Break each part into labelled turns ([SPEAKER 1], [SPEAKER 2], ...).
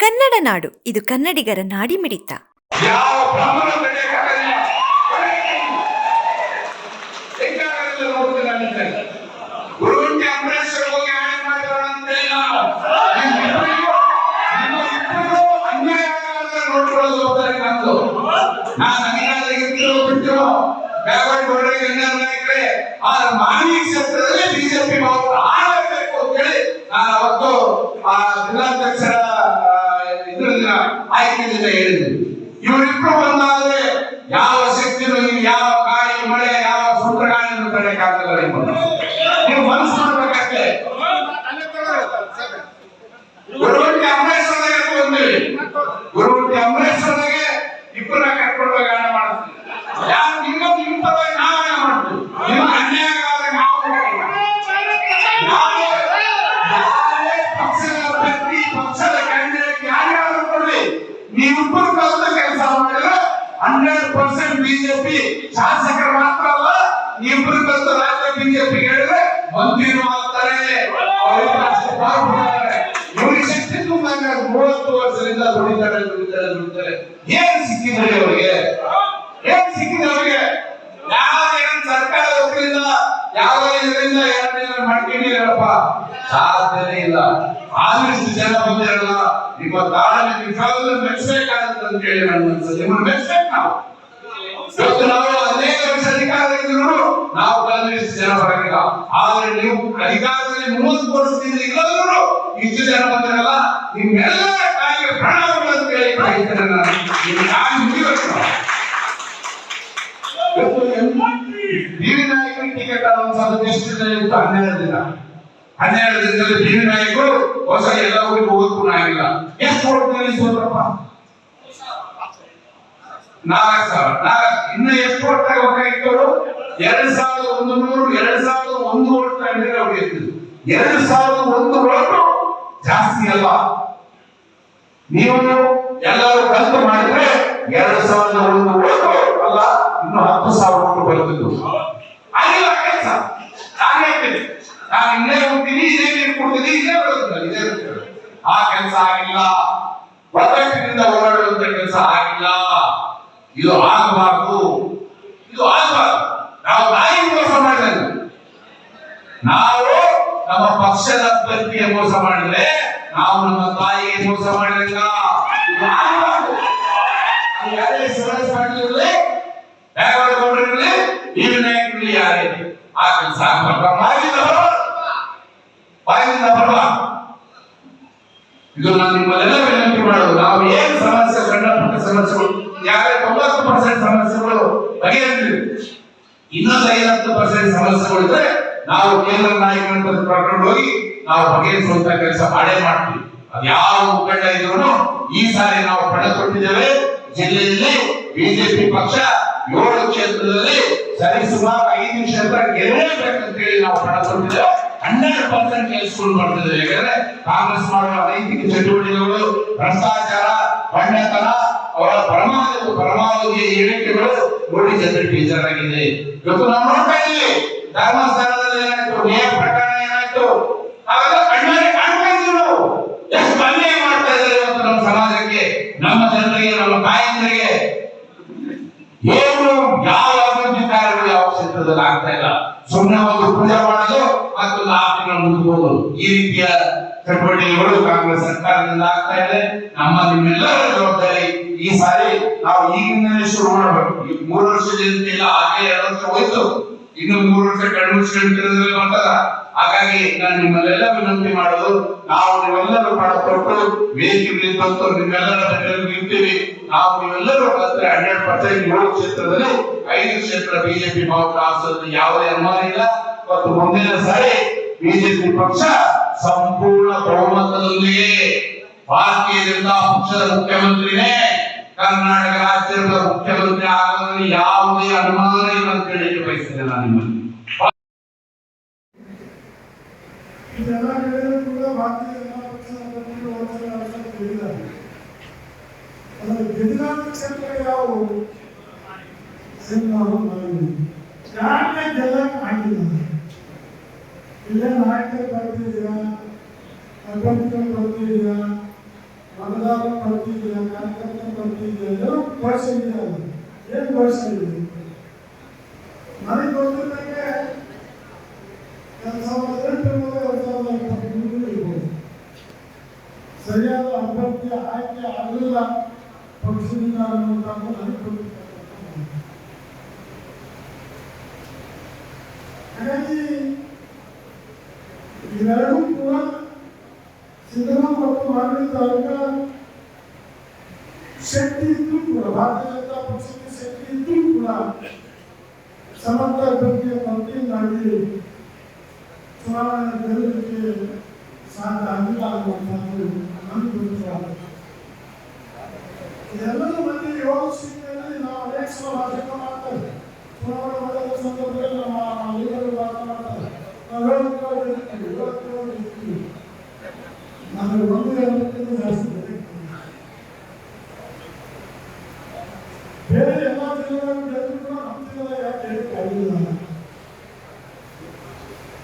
[SPEAKER 1] ಕನ್ನಡ ನಾಡು ಇದು ಕನ್ನಡಿಗರ
[SPEAKER 2] ನಾಡಿ ಮಿಡಿತ. ಕ್ಷೇತ್ರದಲ್ಲಿ ಬಿಜೆಪಿ ಆಡಬೇಕು ಅಂತೇಳಿ ನಾನು ಅವತ್ತು ಆ ಜಿಲ್ಲಾಧ್ಯಕ್ಷರ ಆಯ್ಕೆಯಿಂದ ಹೇಳಿದ್ರು ಇವರಿಬ್ರು ಬಂದಾದ್ರೆ ಯಾವ ಶಕ್ತಿನೂ ನೀವು ಯಾವ ಗಾಳಿ ಮಳೆ, ಯಾವ ಸುಂದರ ಗಾಳಿಯನ್ನು ತಡೆಯಕ್ಕಾಗಲ್ಲ ನಿಮ್ಮನ್ನು. ನೀವು ಮನಸ್ಸು ಮಾಡ್ಬೇಕಷ್ಟೇ ಗುರುವಂಟಿ ಅಂಬರೀಶ್ವರಗೆ ಬಂದಿವಿ ಗುರುವಂಟಿ ಅಂಬರೀಶ್ವರಗೆ ಇಬ್ಬರನ್ನ ಕರ್ಕೊಂಡು ಹೋಗಿ ಹಣ ಮಾಡ್ತೀವಿ ಯಾರು ನಿಮ್ಮ ನಿಮ್ಮ ಪರವಾಗಿ ನಾವು ಹಣ ಮಾಡ್ತೀವಿ ನಿಮ್ಗೆ ಅನ್ಯಾಯ ಆದಾಗ ನಾವು ಹೋಗಲ್ಲ. ಯಾರೇ ಯಾರೇ ಪಕ್ಷದ ಅಭ್ಯರ್ಥಿ ಪಕ್ಷದ ಕ್ಯಾಂಡಿಡೇಟ್ ಯಾರ್ಯಾರು ಕೊಡ್ಲಿ ನೀವಿಬ್ಬರು ಕಲಿತ ಕೆಲಸ ಮಾಡಿದ್ರೆ ಹಂಡ್ರೆಡ್ ಪರ್ಸೆಂಟ್ ಬಿಜೆಪಿ ಶಾಸಕರು ಮಾತ್ರ ಅಲ್ಲ ಕಲಿತ ರಾಜ್ಯ ಬಿಜೆಪಿ ಹೇಳಿದ್ರೆ ಮಂತ್ರಿನೂ ಆಗ್ತಾರೆ. ಕೊಡ್ತಾರೆ. ಶಕ್ತಿ ತುಂಬಾ ಮೂವತ್ತು ವರ್ಷದಿಂದ ದುಡಿತಾರೆ ದುಡಿತಾರೆ ದುಡಿತಾರೆ. ಏನ್ ಸಿಕ್ಕಿದ್ರಿ ಅವರಿಗೆ? ಏನ್ ಸಿಕ್ಕಿದೆ ಅವರಿಗೆ? ಯಾವ ಏನ್ ಸರ್ಕಾರ ಒಬ್ಬರಿಂದ ಯಾವ ಇದರಿಂದ ಎರಡನೇ ಮಾಡ್ಕೊಂಡಿರಪ್ಪ ಸಾಧ್ಯನೇ ಇಲ್ಲ. ಆದಷ್ಟು ಜನ ಬಂದಿರಲ್ಲ. ನಿಮ್ಮ ತಾಳ್ಮೆ ನಿಜವಾಗ್ಲೂ ಮೆಚ್ಚಬೇಕಾಗುತ್ತೆ ಅಂತ ಹೇಳಿ ನನ್ನ ಮನಸ್ಸಲ್ಲಿ ಮೆಚ್ಚಬೇಕು ನಾವು. ಇವತ್ತು ನಾವು ಅನೇಕ ವರ್ಷ ಅಧಿಕಾರದಲ್ಲಿದ್ರು ನಾವು ಕಾಂಗ್ರೆಸ್ ಜನ ಬರಂಗಿಲ್ಲ ಆದ್ರೆ ನೀವು ಅಧಿಕಾರದಲ್ಲಿ ಮೂವತ್ತು ವರ್ಷದಿಂದ ಇಲ್ಲದ್ರು ಇಷ್ಟು ಜನ ಬಂದಿರಲ್ಲ, ನಿಮ್ಮೆಲ್ಲ ಕಾಯಿಗೆ ಪ್ರಣಾಮಗಳು ಅಂತ ಹೇಳಿ ಕಾಯ್ತೇನೆ ನಾನು ನಾಯಕರಿಗೆ ಟಿಕೆಟ್ ಎಷ್ಟು ದಿನ ಹನ್ನೆರಡು ದಿನ. ಹನ್ನೆರಡು ದಿನದಲ್ಲಿ ಬಿವಿ ನಾಯಕರು ಹೊಸ ಎಲ್ಲ ಊರಿಗೆ ಹೋಗಕ್ಕೂ ಆಗಿಲ್ಲ. ಎಷ್ಟು ಓಟ್ನಲ್ಲಿ ಸೋತ್ರಪ್ಪ ನಾಲ್ಕು ಸಾವಿರ. ನಾಲ್ಕು ಇನ್ನು ಎಷ್ಟು ತಗೋಬೇಕಾಗಿತ್ತು ಅವರು ಎರಡ್ ಸಾವಿರದ ಒಂದು ನೂರು ಎರಡ್ ಸಾವಿರದ ಒಂದು ಓಟ್ ತಗೊಂಡಿದ್ರೆ ಅವ್ರಿಗೆ ಎರಡ್ ಸಾವಿರದ ಒಂದು ಓಟು ಜಾಸ್ತಿ ಅಲ್ಲ. ನೀವು ಎಲ್ಲರೂ ಕಲ್ತು ಮಾಡಿದ್ರೆ ಎರಡು ಸಾವಿರದ ಒಂದು ಓಟು ಅಲ್ಲ, ಇನ್ನು ಹತ್ತು ಸಾವಿರ ಓಟು ಬರ್ತಿದ್ದು ಆಗಿಲ್ಲ ಕೆಲಸ ಹೇಳ್ತೀನಿ ನಾನು ಇನ್ನೇ ಹೋಗ್ತೀನಿ ಇದೇ ನೀರು ಕೊಡ್ತೀನಿ ಇದೇ ಬರುತ್ತಿಲ್ಲ ಇದೇ ಆ ಕೆಲಸ ಆಗಿಲ್ಲ. ಒತ್ತಟ್ಟಿನಿಂದ ಹೋರಾಡುವಂತ ಕೆಲಸ ಆಗಿಲ್ಲ. ಇದು ಆಗಬಾರ್ದು. ಇದು ಆಗಬಾರ್ದು. ನಾವು ನಾಯಿ ಮೋಸ ಮಾಡಿದ್ರೆ ನಾವು ನಮ್ಮ ಪಕ್ಷದ ಅಭ್ಯರ್ಥಿಗೆ ಮೋಸ ಮಾಡಿದ್ರೆ ನಾವು ನಮ್ಮ ತಾಯಿಗೆ ಮೋಸ. ಅದು ಯಾರೇ ಇದು ನಾನು ನಿಮ್ಮಲ್ಲೆಲ್ಲ ವಿನಂತಿ ಮಾಡೋದು. ನಾವು ಏನು ಸಮಸ್ಯೆ, ಸಣ್ಣ ಪುಟ್ಟ ಸಮಸ್ಯೆಗಳು ಯಾರೇ ತೊಂಬತ್ತು ಪರ್ಸೆಂಟ್ ಸಮಸ್ಯೆಗಳು ಬಗೆಹರಿದಿದೆ ಇನ್ನೊಂದು ಐವತ್ತು ಪರ್ಸೆಂಟ್ ಸಮಸ್ಯೆಗಳು ಇದ್ರೆ ನಾವು ಕೇಂದ್ರ ನಾಯಕರ ಕರ್ಕೊಂಡು ಹೋಗಿ ನಾವು ಬಗೆಹರಿಸುವಂತ ಕೆಲಸ ಮಾಡೇ ಮಾಡ್ತೀವಿ. ಯಾವ ಮುಖಂಡ ಇದ್ರು ಈ ಸಾರಿ ನಾವು ಪಣ ಕೊಟ್ಟಿದ್ದೇವೆ. ಜಿಲ್ಲೆಯಲ್ಲಿ ಬಿಜೆಪಿ ಪಕ್ಷ ಏಳು ಕ್ಷೇತ್ರದಲ್ಲಿ ಸರಿಸುಮಾರು ಐದು ಕ್ಷೇತ್ರ ಗೆಲ್ಲಬೇಕಂತ ಹೇಳಿ ನಾವು ಪಣ ಕೊಟ್ಟಿದ್ದೇವೆ. ಹನ್ನೆರಡು ಪರ್ಸೆಂಟ್ ಕೆಲಸಗಳು ಮಾಡ್ತಿದ್ದೇವೆ ಯಾಕಂದ್ರೆ ಕಾಂಗ್ರೆಸ್ ಮಾಡುವ ಅನೈತಿಕ ಚಟುವಟಿಕೆಗಳು, ಭ್ರಷ್ಟಾಚಾರ, ಬಂಡತನ ಅವರ ಪರಮಾವಧಿ ಪರಮಾವಧಿಯ ಹೇಳಿಕೆಗಳು ನೋಡಿ ಜನರಿಗೆ ಬೇಜಾರಾಗಿದೆ ಇವತ್ತು ನಾವು ನೋಡ್ತಾ ಇದ್ದೀವಿ, ಧರ್ಮಸ್ಥಳದಲ್ಲಿ ಏನಾಯ್ತು ನೇಹ ಪ್ರಕರಣ ಏನಾಯ್ತು? ಕಾಣ್ತಾ ಮಾಡ್ತಾ ಇದ್ದಾರೆ ನಮ್ಮ ಸಮಾಜಕ್ಕೆ, ನಮ್ಮ ಜನರಿಗೆ, ನಮ್ಮ ತಾಯಂದರಿಗೆ. ಏನು, ಯಾವ ಆಗ್ತಾ ಇಲ್ಲ. ಸುಮ್ಮನೆ ಒಂದು ಪೂಜೆ ಮಾಡೋದು ಮತ್ತು ಆರ್ಥಿಕ ಮುಂದೆ ಹೋಗೋದು. ಈ ರೀತಿಯ ಚಟುವಟಿಕೆಗಳು ಕಾಂಗ್ರೆಸ್ ಸರ್ಕಾರದಿಂದ ಆಗ್ತಾ ಇದೆ. ನಮ್ಮ ನಿಮ್ಮೆಲ್ಲರ ಜವಾಬ್ದಾರಿ ಈ ಸಾರಿ ನಾವು ಈಗಿಂದಲೇ ಶುರು ಮಾಡಬೇಕು. ಈ ಮೂರು ವರ್ಷದಿಂದ ಹಾಗೆ ಎರಡು ವರ್ಷ ಹೋಯ್ತು. ಇನ್ನು ಮೂರು ವರ್ಷ ಕಣ್ಣು ಮುಚ್ಕೊಂಡಿರೋದ್ರಲ್ಲಿ ಬರ್ತದ ಹಾಗಾಗಿ ನಾನು ನಿಮ್ಮಲ್ಲೆಲ್ಲ ವಿನಂತಿ ಮಾಡೋದು ನಾವು ನೀವೆಲ್ಲರೂ ಪಾಠ ಕೊಟ್ಟು ವೇದಿಕೆಯಲ್ಲಿ ಬಂತು ನಿಮ್ಮೆಲ್ಲರ ನಿಲ್ತೀವಿ ನಾವು ನೀವೆಲ್ಲರೂ ಬಂದ್ರೆ ಹಂಡ್ರೆಡ್ ಪರ್ಸೆಂಟ್ ಏಳು ಕ್ಷೇತ್ರದಲ್ಲಿ, ಐದು ಕ್ಷೇತ್ರ ಬಿಜೆಪಿ ಮಾತ್ರ ಯಾವುದೇ ಅನುಮಾನ ಇಲ್ಲ. ಮತ್ತು ಮುಂದಿನ ಸಾರಿ ಬಿಜೆಪಿ ಪಕ್ಷ ಸಂಪೂರ್ಣ ಬಹುಮತದಲ್ಲಿಯೇ ಭಾರತೀಯ ಜನತಾ ಪಕ್ಷದ ಮುಖ್ಯಮಂತ್ರಿನೇ. ಕರ್ನಾಟಕ ರಾಜ್ಯದ ಮುಖ್ಯಮಂತ್ರಿ ಆಗಲು ಯಾವುದೇ ಅನುಮಾನ ಇಲ್ಲ ಅಂತ ಹೇಳಿ ಬಯಸಿದೆ ನಾನು ನಿಮ್ಮಲ್ಲಿ
[SPEAKER 3] ಇಲ್ಲ ನಾಯಕರು ಬರ್ತಿದ್ದೀರಾ ಅಭ್ಯರ್ಥಿಗಳು ಬರ್ತಿದ್ದೀರಾ ಮತದಾರ ಪ್ರಧಾನ ಮಾಡ್ತಿದ್ದೀರಾ ಕಾರ್ಯಕರ್ತ ಮಾಡ್ತಿದ್ದೀರಾ ಎಲ್ಲರೂ ಅದು ಏನು ಇದೆ ನನಗೆ ಗೊತ್ತಿದ್ದಂಗೆ ಎರಡು ಸಾವಿರದ ಎಂಟರಿಂದ ಎರಡು ಸಾವಿರದ ಇರ್ಬೋದು. ಸರಿಯಾದ ಅಭ್ಯರ್ಥಿ, ಆಯ್ಕೆ ಆಗಲಿಲ್ಲ, ಪಕ್ಷದಿಂದ ಅನ್ನುವಂಥ ನನಗೆ ಗೊತ್ತಿಲ್ಲ. ಹಾಗಾಗಿ ಇವೆರಡೂ ಕೂಡ ಸಿದ್ದರಾಮಯ್ಯ ಮತ್ತು ಆಡಳಿತ ಆಯೋಗ ಶಕ್ತಿ ಇದ್ರೂ ಕೂಡ ಭಾರತೀಯ ಜನತಾ ಪಕ್ಷಕ್ಕೆ ಶಕ್ತಿ ಇದ್ರೂ ಕೂಡ ಸಮರ್ಥ ಅಭ್ಯರ್ಥಿಯ ಪಟ್ಟಿಯನ್ನಾಗಿ ಚುನಾವಣೆ ಗೆಲ್ಲಲಿಕ್ಕೆ ಸಾಧ್ಯ ಆಗಿಲ್ಲ ಅನ್ನುವಂಥದ್ದು ನನಗೆ ಗೊತ್ತಿಲ್ಲ ಇದೆಲ್ಲದ ಮಧ್ಯೆ ಏಳು ಸೀಟಿನಲ್ಲಿ ನಾವು ಅನೇಕ ಸಲ ಭಾಷಣ ಮಾಡ್ತೇವೆ ಚುನಾವಣೆ ಮಾಡಿದ ಸಂದರ್ಭದಲ್ಲಿ ನಮ್ಮ ಲೀಡರ್ ಮಾತನಾಡ್ತಾರೆ ನಾವು ಹೇಳೋದು ಹೇಳ್ತೀವಿ ಹೇಳೋದು ಹೇಳ್ತೀವಿ ನಾನು ಒಂದು ಹೇಳೋದಕ್ಕಿಂತ ಜಾಸ್ತಿ ಹೇಳ್ತೀನಿ. ಬೇರೆ ಎಲ್ಲ ಜಿಲ್ಲೆಗಳನ್ನು ಗೆದ್ದು ಕೂಡ ನಮ್ಮ ಜಿಲ್ಲೆ ಯಾಕೆ ಹೇಳಕ್ಕೆ ಆಗಿಲ್ಲ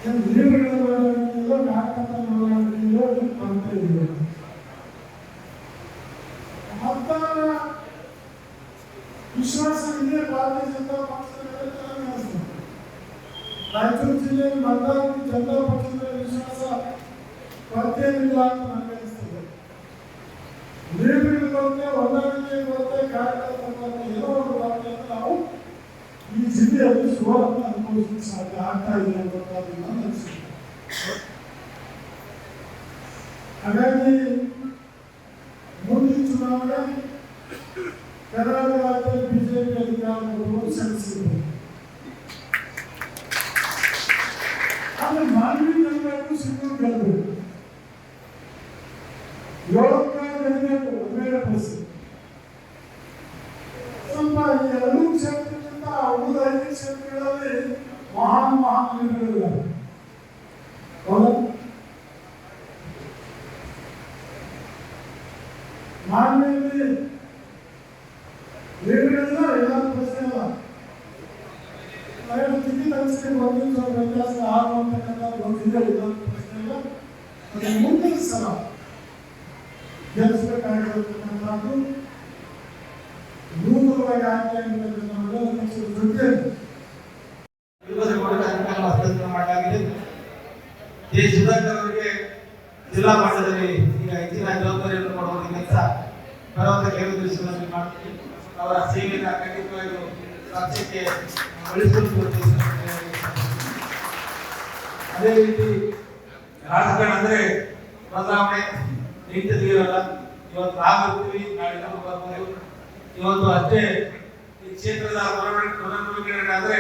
[SPEAKER 3] ಏನು ಲೀಡರ್ಗಳ ಬೆಳವಣಿಗೆಯಿಲ್ಲ ಕಾರ್ಯಕರ್ತರ ಬೆಳವಣಿಗೆಯಿಲ್ಲ ಇದು ಕಾಣ್ತಾ ಇದೀವಿ ಮತದಾರ ವಿಶ್ವಾಸ ಇದೆ ಭಾರತೀಯ ಜನತಾ ಪಕ್ಷದ ಮೇಲೆ ಚೆನ್ನಾಗಿ ಅನಿಸ್ತದೆ ರಾಯಚೂರು ಜಿಲ್ಲೆಯಲ್ಲಿ ಮತದಾರರಿಗೆ ಜನತಾ ಪಕ್ಷದ ಮೇಲೆ ವಿಶ್ವಾಸ ಕೊರತೆಯಿಲ್ಲ ಅಂತ ನನಗೆ ಅನಿಸ್ತದೆ ಲೀಡರ್ಗಳು ಬರುತ್ತೆ ಹೊಂದಾಣಿಕೆ ಬರುತ್ತೆ ಕಾರ್ಯಕರ್ತರ ಬರುತ್ತೆ ಏನೋ ಒಂದು ಬರುತ್ತೆ ಅಂತ ನಾವು ಈ ಜಿಲ್ಲೆಯಲ್ಲಿ ಸುವರ್ಣ ಅನುಭವಿಸಲಿಕ್ಕೆ ಸಾಧ್ಯ ಆಗ್ತಾ ಇದೆ ಅನ್ನೋದು ನನ್ನ ಅನಿಸಿಕೆ ಹಾಗಾಗಿ ಮುಂದಿನ ಚುನಾವಣೆ ಕರ್ನಾಟಕ ರಾಜ್ಯದಲ್ಲಿ ಬಿಜೆಪಿ ಅಧಿಕಾರ ಬರುವುದು ಸಲ್ಲಿಸಿದೆ ಆದ್ರೆ ಮಾನವೀಯ ಗೆಲ್ಲಬೇಕು ಸಿಂಧು ಗೆಲ್ಲಬೇಕು ಗೆಲ್ಲಬೇಕು ಹದಿನೇಳು ಪರಿಸ್ಥಿತಿ ಸ್ವಲ್ಪ ಈ ಎರಡೂ ಕ್ಷೇತ್ರಕ್ಕಿಂತ ಉಳಿದ ಮಹಾನ್ ಮಹಾನ್ ಹೌದಾ ಮಾನ್ಯದಲ್ಲಿ ಲೀಡರ್ಗಳಿಲ್ಲ ಎಲ್ಲ ಪ್ರಶ್ನೆ ಇಲ್ಲ ನಾನು ತಿಂಡಿ ತರಿಸ್ಕೊಂಡು ಒಂದು ಸ್ವಲ್ಪ ವ್ಯತ್ಯಾಸ ಆರು ಅಂತಕ್ಕಂಥದ್ದು ಗೊತ್ತಿದೆ ಇದೊಂದು ಪ್ರಶ್ನೆ ಇಲ್ಲ ಮತ್ತೆ ಮುಂದಿನ ಸಲ ಗೆಲ್ಲಿಸಬೇಕಾಗಿರತಕ್ಕಂಥದ್ದು ನೂತನವಾಗಿ ಆಯ್ಕೆ ಆಗಿರ್ತಕ್ಕಂಥ ಮೊದಲ ಪಕ್ಷದ ಜೊತೆ
[SPEAKER 4] ಇರುವುದರ ಮೂಲಕ ಅಧಿಕಾರ ಹಸ್ತಾಂತರ ಮಾಡಲಾಗಿದೆ ಕೆ ಸುಧಾಕರ್ ಅವರಿಗೆ ಜಿಲ್ಲಾ ಮಟ್ಟದಲ್ಲಿ ಈಗ ಹೆಚ್ಚಿನ ಜವಾಬ್ದಾರಿಯನ್ನು ಕೊಡುವುದಕ್ಕಿಂತ ಬರುವಂತ ಕೆಲವು ದಿವಸಗಳಲ್ಲಿ ಮಾಡ್ತೀವಿ ಅವರ ಸೇವೆಯನ್ನು ಖಂಡಿತವಾಗಿಯೂ ರಾಜ್ಯಕ್ಕೆ ಬಳಸಿಕೊಳ್ಳುವುದು ಅದೇ ರೀತಿ ರಾಜಕಾರಣ ಅಂದ್ರೆ ಬದಲಾವಣೆ ನಿಂತಿದ್ದೀರಲ್ಲ ಇವತ್ತು ನಾವು ಇವತ್ತು ಅಷ್ಟೇ ಈ ಕ್ಷೇತ್ರದ ಆದ್ರೆ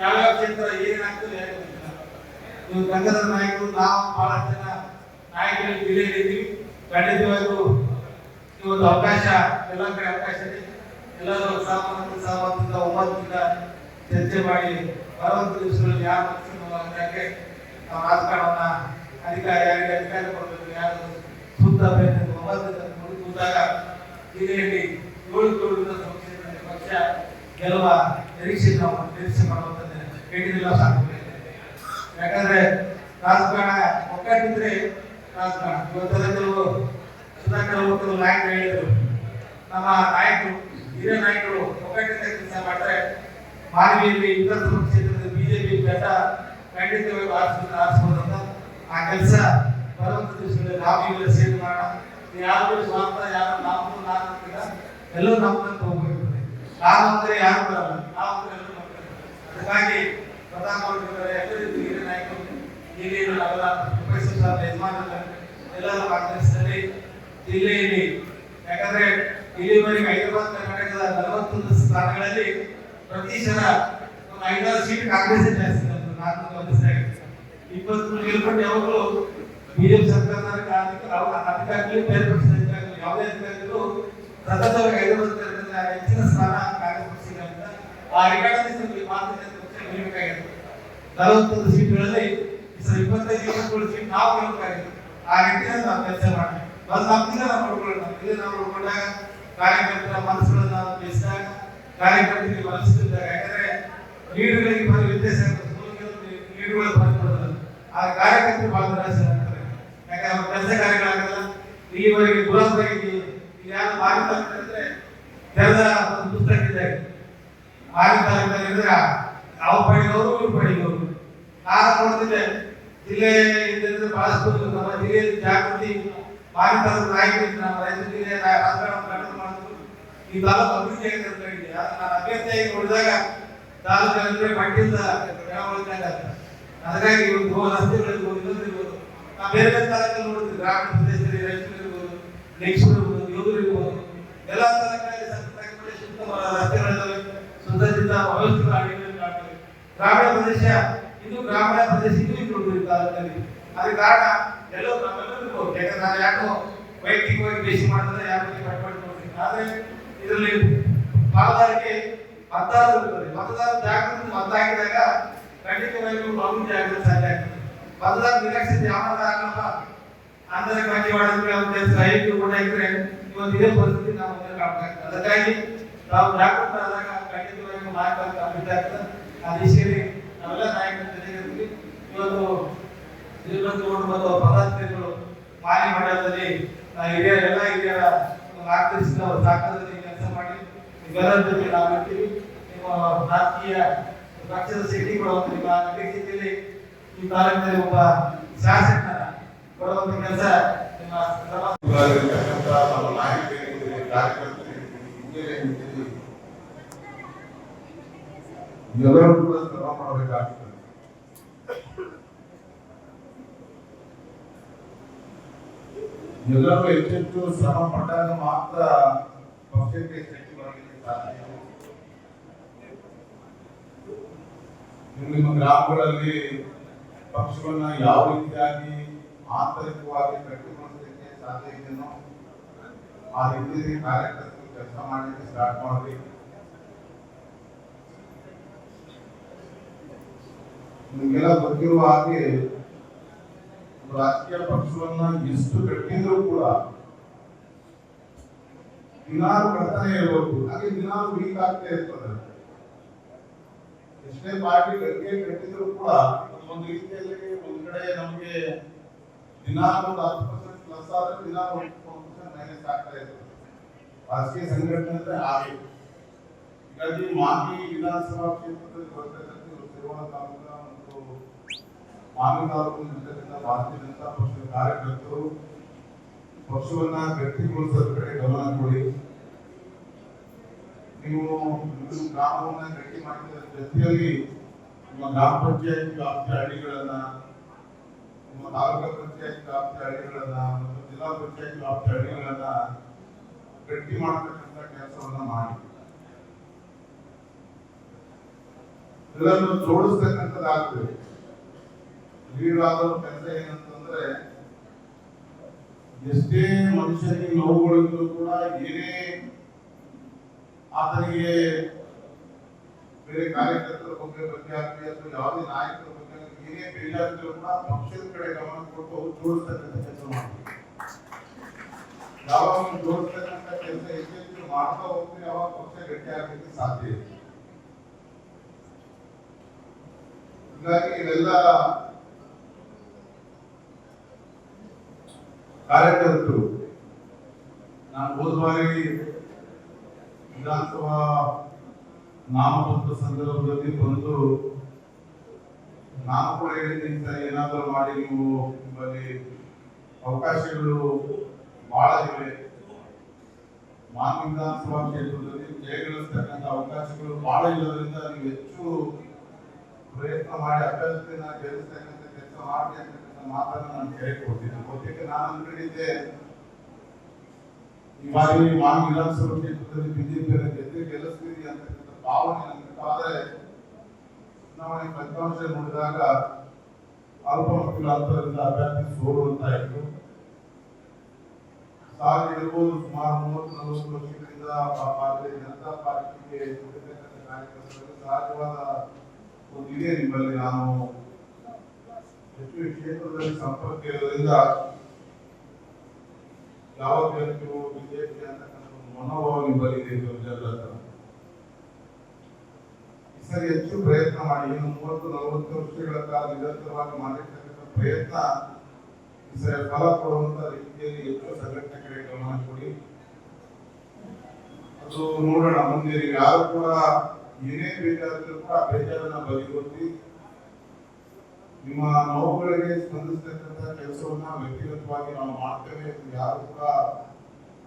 [SPEAKER 4] ಯಾವ್ಯಾವ ಕ್ಷೇತ್ರ ಏನಾಗ್ತದೆ ಯಾರಿಗೂ ಗೊತ್ತಿಲ್ಲ. ಇವು ಸಂಘದ ನಾಯಕರು, ನಾವು ಬಹಳಷ್ಟು ಜನ ನಾಯಕರು ಇದ್ದೀವಿ ಖಂಡಿತವಾಗಿಯೂ ಒಂದು ಅವಕಾಶ, ಎಲ್ಲ ಕಡೆ ಅವಕಾಶ ಇದೆ ಎಲ್ಲರೂ ಸಾಮಾನ್ಯ ಸಾಮರ್ಥ್ಯದ ಒಮ್ಮತದಿಂದ ಚರ್ಚೆ ಮಾಡಿ ಬರುವಂತ ದಿವಸಗಳಲ್ಲಿ ಯಾರು ಪಕ್ಷಕ್ಕೆ ನಾವು ರಾಜಕಾರಣವನ್ನ ಅಧಿಕಾರಿ ಯಾರಿಗೆ ಅಧಿಕಾರ ಕೊಡಬೇಕು, ಯಾರು ಸೂಕ್ತ ಅಭ್ಯರ್ಥಿ ಒಮ್ಮತದಿಂದ ಕೂತಾಗ ಜಿಲ್ಲೆಯಲ್ಲಿ ಏಳು ಏಳರಿಂದ ಪಕ್ಷ ಪಕ್ಷ ಗೆಲ್ಲುವ ನಿರೀಕ್ಷೆ ನಾವು ನಿರೀಕ್ಷೆ ಮಾಡುವಂಥದ್ದು ಹೇಳಿದಿಲ್ಲ ಸಾಕು ಯಾಕಂದ್ರೆ ರಾಜಕಾರಣ ಒಗ್ಗಟ್ಟಿದ್ರೆ ರಾಜಕಾರಣ. ಇವತ್ತೆಲ್ಲ ಕೆಲವು ಸುಧಾಕರ್ ಕೆಲವು ನಾಯಕರು ಹೇಳಿದರು. ನಮ್ಮ ನಾಯಕರು, ಹಿರಿಯ ನಾಯಕರು ಒಗ್ಗಟ್ಟಿಂದ ಕೆಲಸ ಮಾಡಿದ್ರೆ ಮಾನವಿಯಲ್ಲಿ ಇತರ ಕ್ಷೇತ್ರದ ಬಿಜೆಪಿ ಬೆಟ್ಟ ಖಂಡಿತವಾಗಿ ಆರಿಸ್ಬೋದು ಆರಿಸ್ಬೋದು ಅಂತ ಆ ಕೆಲಸ ಬರುವಂತ ದಿವಸಗಳಲ್ಲಿ ನಾವು ಇವೆಲ್ಲ ಸೇರಿ ಮಾಡೋಣ ಯಾರು ಸ್ವಾರ್ಥ ಯಾರು ನಾವು ನಾನು ಅಂತಿಲ್ಲ ಎಲ್ಲರೂ ನಮ್ಮನ್ನ ಹೋಗ್ಬೇಕು ನಾವು ಅಂದ್ರೆ ಯಾರು ಬರಲ್ಲ. ನಾವು ಅಂದ್ರೆ ಎಲ್ಲರೂ ಬರ್ತಾರೆ ಅದಕ್ಕಾಗಿ ಪ್ರಧಾನ ಮಂತ್ರಿಗಳ ಎಲ್ಲ ನಾಯಕರು ಇಲ್ಲಿ ನಾವೆಲ್ಲ ಉಪಸ್ಥಿತ ಯಜಮಾನರ ಎಲ್ಲರ ಮಾರ್ಗದರ್ಶನದಲ್ಲಿ ಜಿಲ್ಲೆಯಲ್ಲಿ ಯಾಕಂದ್ರೆ ಇಲ್ಲಿವರೆಗೆ ಹೈದರಾಬಾದ್, ಕರ್ನಾಟಕದ ನಲವತ್ತೊಂದು ಸ್ಥಾನಗಳಲ್ಲಿ ಪ್ರತಿ ಜನ ಒಂದು ಐದಾರು ಸೀಟ್ ಕಾಂಗ್ರೆಸ್ ಜಾಸ್ತಿ ನಾಲ್ಕು ವರ್ಷ ಇಪ್ಪತ್ತು ಗೆಲ್ಕೊಂಡು ಯಾವಾಗಲೂ ಬಿಜೆಪಿ ಸರ್ಕಾರದ ಅಧಿಕಾರಿಗಳು ಬೇರೆ ಯಾವುದೇ ಅಧಿಕಾರಿಗಳು ಹೈದರಾಬಾದ್ ಕರ್ನಾಟಕದ ಹೆಚ್ಚಿನ ಸ್ಥಾನ ಕಾಂಗ್ರೆಸ್ ಆ ರಿಕಾರ್ಡ್ ಮಾತ್ರ ಪಕ್ಷ ಗೆಲ್ಲಬೇಕಾಗಿತ್ತು ನಲವತ್ತೊಂದು ಸೀಟ್ಗಳಲ್ಲಿ ಇಪ್ಪತ್ತೈದು ಇಪ್ಪತ್ತೇಳು ನಾವು ಗೆಲ್ಲಬೇಕಾಗಿತ್ತು ಆ ನಿಟ್ಟಿನಲ್ಲಿ ನಾವು ಕೆಲಸ ಮಾಡಿ. ಒಂದು ನಮ್ಮಿಂದ ನಾವು ನಾವು ನೋಡ್ಕೊಂಡಾಗ ಕಾರ್ಯಕರ್ತರ ಮನಸ್ಸುಗಳನ್ನ ನಾವು ಬೇಯಿಸಿದಾಗ ಕಾರ್ಯಕರ್ತರಿಗೆ ಮನಸ್ಸಿದ್ದಾಗ ಯಾಕಂದ್ರೆ ಲೀಡರ್ಗಳಿಗೆ ಬರೋ ವ್ಯತ್ಯಾಸ ಲೀಡರ್ಗಳು ಬಂದ್ಬಿಡೋದು ಆ ಕಾರ್ಯಕರ್ತರು ಬಹಳ ನಿರಾಸೆ ಯಾಕಂದ್ರೆ ಅವ್ರ ಕೆಲಸ ಕಾರ್ಯಗಳಾಗಲ್ಲ. ಈವರೆಗೆ ಗುಲಾಬರಾಗಿ ಯಾರು ಭಾರತ ಅಂತಂದ್ರೆ ತೆರೆದ ಒಂದು ಪುಸ್ತಕ ಇದೆ. ಭಾರತ ಅಂದ್ರೆ ಯಾವ ಪಡೆದವರು ಇವ್ರು ಪಡೆದವರು ನಾನು ನೋಡ್ತಿದ್ದೆ. ಜಿಲ್ಲೆ ಬಹಳಷ್ಟು ನಮ್ಮ ಜಿಲ್ಲೆಯ ಜಾಗೃತಿ ಭಾರತದ ನಾಯಕರು ನಮ್ಮ ರೈತ ಜಿಲ್ಲೆಯ ರಾಜಕಾರಣ ಕಂಡು ಮಾಡಿದ್ರು. ಈ ತಾಲೂಕು ಅಭಿವೃದ್ಧಿ ಆಗಿದೆ ಅಂತ ಹೇಳಿದೆ ಆದ್ರೆ ನಾನು ಅಭ್ಯರ್ಥಿಯಾಗಿ ನೋಡಿದಾಗ ತಾಲೂಕು ಅಂದ್ರೆ ಮಟ್ಟಿಂದ ಬೆಳವಣಿಗೆ ಹಾಗಾಗಿ ಇವತ್ತು ರಸ್ತೆಗಳಿರ್ಬೋದು ಇನ್ನೊಂದಿರ್ಬೋದು ನಾವು ಬೇರೆ ಬೇರೆ ತಾಲೂಕಲ್ಲಿ ನೋಡ್ತೀವಿ ಗ್ರಾಮೀಣ ಪ್ರದೇಶದಲ್ಲಿ ರೈತರು ಇರ್ಬೋದು. ನೆಕ್ಸ್ಟ್ ಇರ್ಬೋದು ಇರ್ಬೋದು ಸುತ್ತಮುತ್ತ ರಸ್ತೆಗಳಿದ್ದಾವೆ ಸುಸಜ್ಜಿತ ವ್ಯವಸ್ಥಿತ ಗ್ರಾಮೀಣ ಪ್ರದೇಶ ಇದು ಗ್ರಾಮೀಣ ಪ್ರದೇಶ ಇದು ಈ ತಾಲೂಕಲ್ಲಿ ಅದಕ್ಕೆ ಕಾರಣ ಎಲ್ಲೋ ಯಾಕಂದ್ರೆ ನಾನು ಯಾಕೋ ವೈಯಕ್ತಿಕವಾಗಿ ಬೇಸಿ ಮಾಡ್ತಾರೆ ಯಾರು ಬಗ್ಗೆ ಕಟ್ಪಾಡು ಮಾಡ್ತೀನಿ ಆದ್ರೆ ಇದರಲ್ಲಿ ಪಾಲುದಾರಿಕೆ ಮತದಾರರು ಇರ್ತಾರೆ ಮತದಾರ ಜಾಗೃತಿ ಮತ ಹಾಕಿದಾಗ ಖಂಡಿತವಾಗಿಯೂ ಅಭಿವೃದ್ಧಿ ಆಗಲು ಸಾಧ್ಯ ಆಗ್ತದೆ ಮತದಾರ ನಿರಾಕ್ಷಿತ ಯಾವ ಆಗಲ್ಲ ಅಂದರೆ ಬಾಕಿ ಮಾಡಿದ್ರೆ ಅವ್ರ ಸಾಹಿತ್ಯ ಕೂಡ ಇದ್ರೆ ಇವತ್ತು ಇದೇ ಪರಿಸ್ಥಿತಿ ನಾವು ಅದಕ್ಕಾಗಿ ನಾವು ಜಾಗೃತರಾದಾಗ ಖಂಡಿತವಾಗಿ ಮಾರ್ಗ ಅಭಿವೃದ್ಧಿ ಆಗ್ತದೆ. ಆ ದಿಶೆಯಲ್ಲಿ ನಾವೆಲ್ಲ ನಾಯಕರ ಜೊತೆಗಿರ್ತೀವಿ ಇವತ್ತು ಶ್ರೀಮಂತ ಮತ್ತು ಪದಾಧಿಕಾರಿಗಳು ಮಾಲಿ ಮಂಡಲದಲ್ಲಿ ಹಿರಿಯ ಎಲ್ಲ ಹಿರಿಯರ ಅವರ ಸಾಕಾರದಲ್ಲಿ ಕೆಲಸ ಮಾಡಿ ಇವೆಲ್ಲರ ಜೊತೆ ನಾವು ಇರ್ತೀವಿ. ನಿಮ್ಮ ರಾಜಕೀಯ ಪಕ್ಷದ ಶಕ್ತಿಗಳು ನಿಮ್ಮ ಅಧ್ಯಕ್ಷತೆಯಲ್ಲಿ ಈ ತಾಲೂಕಿನಲ್ಲಿ ಒಬ್ಬ ಶಾಸಕನ ಕೊಡುವಂತ ಕೆಲಸ ನಿಮ್ಮ
[SPEAKER 5] ಎಲ್ಲರೂ ಕೂಡ ಶ್ರಮ ಮಾಡಬೇಕಾಗ್ತದೆ ಎಲ್ಲರೂ ಹೆಚ್ಚೆಚ್ಚು ಶ್ರಮ ಪಟ್ಟಾಗ ಮಾತ್ರ ಪಕ್ಷಕ್ಕೆ ಶಕ್ತಿ ಬರಲಿಕ್ಕೆ ಸಾಧ್ಯ ನಿಮ್ಮ ಗ್ರಾಮಗಳಲ್ಲಿ ಪಕ್ಷವನ್ನ ಯಾವ ರೀತಿಯಾಗಿ ಆಂತರಿಕವಾಗಿ ಕಟ್ಟಿಕೊಳ್ಳಲಿಕ್ಕೆ ಸಾಧ್ಯ ಇದೆಯೋ ಆ ರೀತಿಯಲ್ಲಿ ಕಾರ್ಯಕರ್ತರು ಕೆಲಸ ಮಾಡಲಿಕ್ಕೆ ಸ್ಟಾರ್ಟ್ ಮಾಡ್ರಿ ನಿಮಗೆಲ್ಲ ಗೊತ್ತಿರುವ ಹಾಗೆ ರಾಜಕೀಯ ಪಕ್ಷವನ್ನ ಎಷ್ಟು ಕಟ್ಟಿದ್ರು ಕೂಡ ದಿನಾಲು ಕಟ್ತಾನೆ ಇರಬೇಕು ಹಾಗೆ ದಿನಾಲು ವೀಕ್ ಆಗ್ತಾ ಇರ್ತದೆ ಎಷ್ಟೇ ಪಾರ್ಟಿ ಗಟ್ಟಿಗೆ ಕಟ್ಟಿದ್ರು ಕೂಡ ಒಂದು ರೀತಿಯಲ್ಲಿ ಒಂದ್ ಕಡೆ ನಮಗೆ ದಿನಾಲು ಒಂದು ಹತ್ತು ಪರ್ಸೆಂಟ್ ಪ್ಲಸ್ ಆದ್ರೆ ದಿನಾಲು ಒಂದು ಪರ್ಸೆಂಟ್ ಮೈನಸ್ ಆಗ್ತಾ ಇರ್ತದೆ ರಾಜಕೀಯ ಸಂಘಟನೆ ಅಂದ್ರೆ ಹಾಗೆ. ಹೀಗಾಗಿ ಮಾಗಿ ವಿಧಾನಸಭಾ ಕ್ಷೇತ್ರದಲ್ಲಿ ಬರ್ತಕ್ಕಂಥ ತಾಲೂಕಿನ ತಾಲೂಕ ಮತ್ತು ಮಾಗಿ ತಾಲೂಕಿನಲ್ಲಿರ್ತಕ್ಕಂಥ ಭಾರತೀಯ ಜನತಾ ಪಕ್ಷದ ಕಾರ್ಯಕರ್ತರು, ಪಕ್ಷವನ್ನ ಗಟ್ಟಿಗೊಳಿಸೋದ್ರ ಕಡೆ ಗಮನ ಕೊಡಿ. ನೀವು ನಿಮ್ಮ ಗ್ರಾಮವನ್ನ ಗಟ್ಟಿ ಮಾಡಿದ ಜೊತೆಯಲ್ಲಿ ನಿಮ್ಮ ಗ್ರಾಮ ಪಂಚಾಯತ್ ವ್ಯಾಪ್ತಿಯ ಹಳ್ಳಿಗಳನ್ನ ತಾಲೂಕಾ ಪಂಚಾಯತ್ ವ್ಯಾಪ್ತಿ ಹಳ್ಳಿಗಳನ್ನ ಮತ್ತು ಜಿಲ್ಲಾ ಪಂಚಾಯತ್ ವ್ಯಾಪ್ತಿ ಹಳ್ಳಿಗಳನ್ನ ಗಟ್ಟಿ ಮಾಡತಕ್ಕಂತ ಕೆಲಸವನ್ನ ಮಾಡಿ. ಇದನ್ನು ಜೋಡಿಸ್ತಕ್ಕಂಥದ್ದಾಗ್ತದೆ ಲೀಡ್ ಆದವ್ರ ಕೆಲಸ ಏನಂತಂದ್ರೆ, ಎಷ್ಟೇ ಮನುಷ್ಯನಿಗೆ ನೋವುಗಳಿದ್ರು ಕೂಡ ಏನೇ ಆತನಿಗೆ ಬೇರೆ ಕಾರ್ಯಕರ್ತರ ಬಗ್ಗೆ ಬಗ್ಗೆ ಆಗಲಿ, ಅಥವಾ ಯಾವುದೇ ನಾಯಕರ ಬಗ್ಗೆ ಏನೇ ಬೇಜಾರಿದ್ರು ಕೂಡ ಪಕ್ಷದ ಕಡೆ ಗಮನ ಕೊಟ್ಟು ಅವ್ರು ಜೋಡಿಸ್ತಕ್ಕಂಥ ಕೆಲಸ ಮಾಡ್ತೀವಿ ಯಾವಾಗ ಜೋಡಿಸ್ತಕ್ಕಂಥ ಕೆಲಸ ಹೆಚ್ಚೆಚ್ಚು ಮಾಡ್ತಾ ಹೋಗ್ತೀವಿ ಯಾವಾಗ ಪಕ್ಷ ಸಾಧ್ಯ ಇದೆ ಹೀಗಾಗಿ ಇವೆಲ್ಲ ಕಾರ್ಯಕರ್ತರು, ನಾನು ಹೋದ ಬಾರಿ ವಿಧಾನಸಭಾ ನಾಮಪತ್ರ ಸಂದರ್ಭದಲ್ಲಿ ಬಂದು ನಾನು ಕೂಡ ಹೇಳಿದ್ದೀನಿ ಸರ್ ಏನಾದರೂ ಮಾಡಿ ನೀವು ನಿಮ್ಮಲ್ಲಿ ಅವಕಾಶಗಳು ಬಹಳ ಇವೆ. ಮಾನ್ ವಿಧಾನಸಭಾ ಕ್ಷೇತ್ರದಲ್ಲಿ ಜಯಗಳಿಸ್ತಕ್ಕಂಥ ಅವಕಾಶಗಳು ಬಹಳ ಇರೋದ್ರಿಂದ ನೀವು ಹೆಚ್ಚು ಪ್ರಯತ್ನ ಮಾಡಿ ಅಭ್ಯರ್ಥಿನ ಗೆಲ್ಲಿಸ್ತಕ್ಕಂಥ ಕೆಲಸ ಮಾಡಿ ಅಂತಕ್ಕಂಥ ಮಾತನ್ನು ನಾನು ಹೇಳಿಕೊಡ್ತೀನಿ ಬಹುತೇಕ ನಾನು ಅಂದ್ಕೊಂಡಿದ್ದೆ, ಈ ಬಾರಿ ಮಾನ್ ವಿಧಾನಸಭಾ ಕ್ಷೇತ್ರದಲ್ಲಿ ಬಿಜೆಪಿಯನ್ನು ಗೆದ್ದು ಅಂತಕ್ಕಂಥ ಭಾವನೆ ನನಗೆ ಆದ್ರೆ ಚುನಾವಣೆ ಫಲಿತಾಂಶ ನೋಡಿದಾಗ ಅಲ್ಪ ಮಕ್ಕಳ ಅಂತರದಿಂದ ಅಭ್ಯರ್ಥಿ ಸೋಲುವಂತ ಇತ್ತು ಸಾಲ ಇರ್ಬೋದು ಸುಮಾರು ಮೂವತ್ತು ನಲವತ್ತು ವರ್ಷಗಳಿಂದ ಪಾ- ಭಾರತೀಯ ಜನತಾ ಪಾರ್ಟಿಗೆ ದುಡಿತಕ್ಕಂಥ ಕಾರ್ಯಕರ್ತರಲ್ಲಿ ಸಹಜವಾದ ಒಂದು ಇದೆ ನಿಮ್ಮಲ್ಲಿ ನಾನು ಹೆಚ್ಚು ಈ ಕ್ಷೇತ್ರದಲ್ಲಿ ಸಂಪರ್ಕ ಇರೋದ್ರಿಂದ ಯಾವ ಅಭ್ಯರ್ಥಿಯು ಬಿಜೆಪಿ ಅಂತಕ್ಕಂಥ ಒಂದು ಮನೋಭಾವ ನಿಮ್ಮಲ್ಲಿ ಇದೆ ಜನರ ಹತ್ರ. ಸರಿ, ಹೆಚ್ಚು ಪ್ರಯತ್ನ ಮಾಡಿ. ಇನ್ನು ಮೂವತ್ತು, ನಲವತ್ತು ವರ್ಷಗಳ ಕಾಲ ನಿರಂತರವಾಗಿ ಮಾಡಿರ್ತಕ್ಕಂಥ ಪ್ರಯತ್ನ, ಸರಿ, ಫಲ ಕೊಡುವಂತ ರೀತಿಯಲ್ಲಿ ಹೆಚ್ಚು ಸಂಘಟನೆ ಕಡೆ ಗಮನ ಕೊಡಿ ಅದು ನೋಡೋಣ, ಮುಂದೆ ಯಾರು ಕೂಡ ಏನೇ ಬೇಕಾದರೂ ಕೂಡ ಬೇಜಾರನ್ನ ಬದಿಗೊತ್ತಿ ನಿಮ್ಮ ನೋವುಗಳಿಗೆ ಸ್ಪಂದಿಸ್ತಕ್ಕಂಥ ಕೆಲಸವನ್ನ ವ್ಯಕ್ತಿಗತವಾಗಿ ನಾವು ಮಾಡ್ತೇವೆ. ಯಾರು ಕೂಡ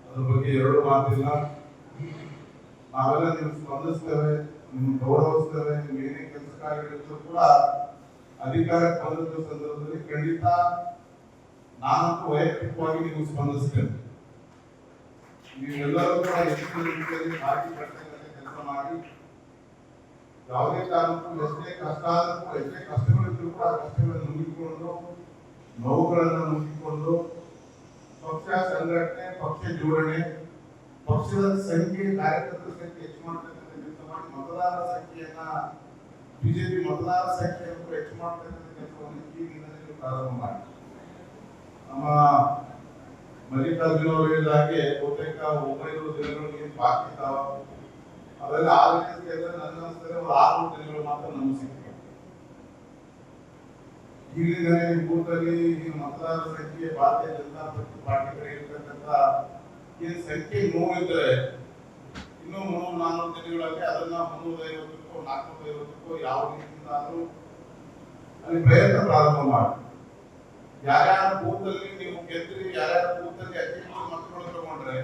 [SPEAKER 5] ಅದ್ರ ಬಗ್ಗೆ ಎರಡು ಮಾತಿಲ್ಲ. ನಾವೆಲ್ಲ ನೀವು ಸ್ಪಂದಿಸ್ತೇವೆ. ನಿಮ್ಗೆ ಗೌರವಿಸ್ತೇವೆ ನಿಮ್ಗೆ ಏನೇ ಕೆಲಸ ಕಾರ್ಯಗಳಿದ್ರು ಕೂಡ ಅಧಿಕಾರಕ್ಕೆ ಬಂದಂತ ಸಂದರ್ಭದಲ್ಲಿ ಖಂಡಿತ ನಾನಂತೂ ವೈಯಕ್ತಿಕವಾಗಿ ನೀವು ಸ್ಪಂದಿಸ್ತೇನೆ. ನೀವೆಲ್ಲರೂ ಕೂಡ ಹೆಚ್ಚಿನ ರೀತಿಯಲ್ಲಿ ಪಾರ್ಟಿ ಬರ್ತಕ್ಕಂಥ ಕೆಲಸ ಮಾಡಿ. ಯಾವುದೇ ಕಾರಣಕ್ಕೂ ಎಷ್ಟೇ ಕಷ್ಟ ಆದರೂ ಎಷ್ಟೇ ಕಷ್ಟಗಳಿದ್ರು ಕೂಡ ಕಷ್ಟಗಳನ್ನು ಮುಗಿಕೊಂಡು ನೋವುಗಳನ್ನು ಮುಗಿಕೊಂಡು ಪಕ್ಷ ಸಂಘಟನೆ, ಪಕ್ಷ ಜೋಡಣೆ, ಪಕ್ಷದ ಸಂಖ್ಯೆ ಕಾರ್ಯಕರ್ತರ ಸಂಖ್ಯೆ ಹೆಚ್ಚು ಮತದಾರರ ಸಂಖ್ಯೆಯನ್ನ ಬಿಜೆಪಿ ಮತದಾರರ ಸಂಖ್ಯೆಯನ್ನು ಹೆಚ್ಚು ಮಾಡ್ತಕ್ಕಂಥ ಕೆಲಸವನ್ನು ಈಗಿಂದಲೇ ನೀವು ಪ್ರಾರಂಭ ಮಾಡಿ ನಮ್ಮ ಮಲ್ಲಿಕಾರ್ಜುನ ಅವರು ಹೇಳಿದ ಹಾಗೆ ಬಹುತೇಕ ಒಂಬೈನೂರು ದಿನಗಳು ಏನು ಬಾಕಿ ಇದ್ದಾವ. ಅವೆಲ್ಲ ಆಲೋಚನೆ ನನ್ನ ಅನಿಸ್ತದೆ ಒಂದು ಆರು ದಿನಗಳು ಮಾತ್ರ ನಮ್ಗೆ ಸಿಗ್ತವೆ. ಈಗಲಿಂದಲೇ ಈ ಬೂತಲ್ಲಿ ಈ ಮತದಾರರ ಸಂಖ್ಯೆ ಭಾರತೀಯ ಜನತಾ ಪಕ್ಷ ಪಾರ್ಟಿ ಕಡೆ ಇರ್ತಕ್ಕಂಥ ಈ ಸಂಖ್ಯೆ ನೋವಿದ್ರೆ ಇನ್ನೂ ಮೂರು ನಾಲ್ಕು ದಿನಗಳಲ್ಲಿ ಅದನ್ನ ಮುನ್ನೂರ ಐವತ್ತಕ್ಕೋ ನಾಲ್ಕುನೂರ ಐವತ್ತಕ್ಕೋ ಯಾವ ರೀತಿಯಿಂದ ಅಲ್ಲಿ ಪ್ರಯತ್ನ ಪ್ರಾರಂಭ ಮಾಡಿ. ಯಾರ್ಯಾರ ಬೂತಲ್ಲಿ ನೀವು ಗೆದ್ರಿ, ಯಾರ್ಯಾರ ಬೂತಲ್ಲಿ ಅತಿ ಹೆಚ್ಚು ಮತಗಳು ತಗೊಂಡ್ರೆ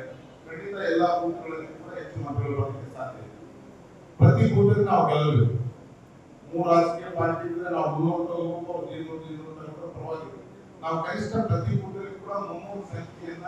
[SPEAKER 5] ಖಂಡಿತ ಎಲ್ಲಾ ಬೂತ್ಗಳಲ್ಲಿ ಕೂಡ ಹೆಚ್ಚು ಮತಗಳು ಬರೋದಕ್ಕೆ ಸಾಧ್ಯ ಇದೆ. ಪ್ರತಿ ಬೂತಲ್ಲಿ ನಾವು ಗೆಲ್ಲಬೇಕು. ಮೂರು ರಾಜಕೀಯ ಪಾರ್ಟಿ ಇದ್ರೆ ನಾವು ಮುನ್ನೂರು ತಗೋಬೇಕು ಇನ್ನೂರು ಇನ್ನೂರು ಪರವಾಗಿಲ್ಲ. ನಾವು ಕನಿಷ್ಠ ಪ್ರತಿ ಬೂತಲ್ಲಿ ಕೂಡ ಮುನ್ನೂರು ಸಂಖ್ಯೆಯನ್ನ